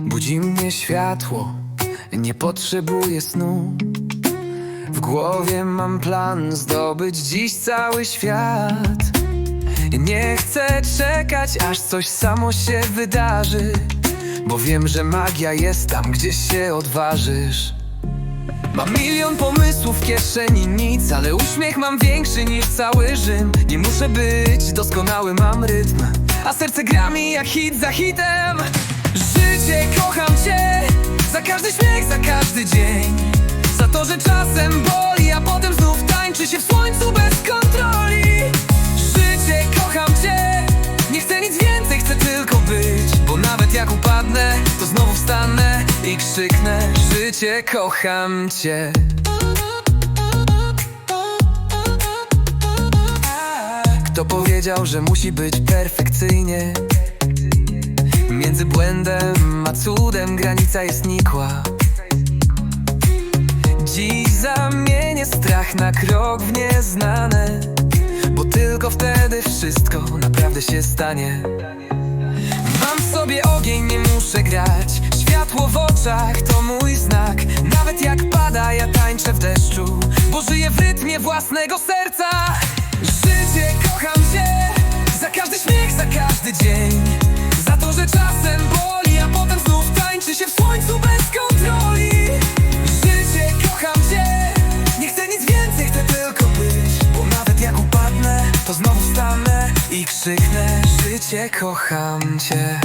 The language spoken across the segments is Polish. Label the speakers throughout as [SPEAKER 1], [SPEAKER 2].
[SPEAKER 1] Budzi mnie światło, nie potrzebuję snu. W głowie mam plan zdobyć dziś cały świat. Nie chcę czekać, aż coś samo się wydarzy, bo wiem, że magia jest tam, gdzie się odważysz. Mam milion pomysłów w kieszeni, nic, ale uśmiech mam większy niż cały Rzym. Nie muszę być doskonały, mam rytm, a serce gra mi jak hit za hitem. Życie, kocham cię, za każdy śmiech, za każdy dzień. Za to, że czasem boli, a potem znów tańczy się w słońcu bez kontroli. Życie, kocham cię, nie chcę nic więcej, chcę tylko być. Bo nawet jak upadnę, to znowu wstanę i krzyknę Życie, kocham cię Kto powiedział, że musi być perfekcyjnie? Między błędem a cudem granica jest nikła Dziś zamienię strach na krok w nieznane Bo tylko wtedy wszystko naprawdę się stanie. Mam sobie ogień, nie muszę grać. Światło w oczach to mój znak. Nawet jak pada, ja tańczę w deszczu Bo żyję w rytmie własnego serca. Życie, kocham cię Za każdy śmiech, za każdy dzień krzyknę Życie, kocham cię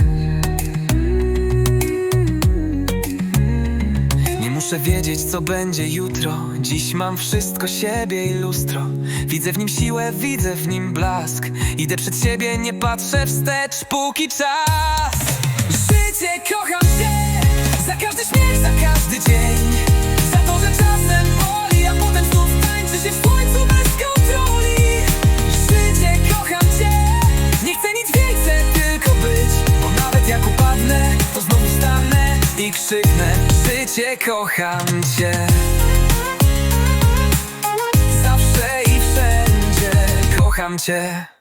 [SPEAKER 1] Nie muszę wiedzieć, co będzie jutro. Dziś mam wszystko siebie i lustro. Widzę w nim siłę, widzę w nim blask. Idę przed siebie, nie patrzę wstecz, póki czas. Życie, kocham cię, za każdy śmiech, za każdy dzień. Za to, że czasem boli, a potem znów tańczy się w słońcu bez kontroli. Krzyknę Życie, kocham cię. Zawsze i wszędzie kocham cię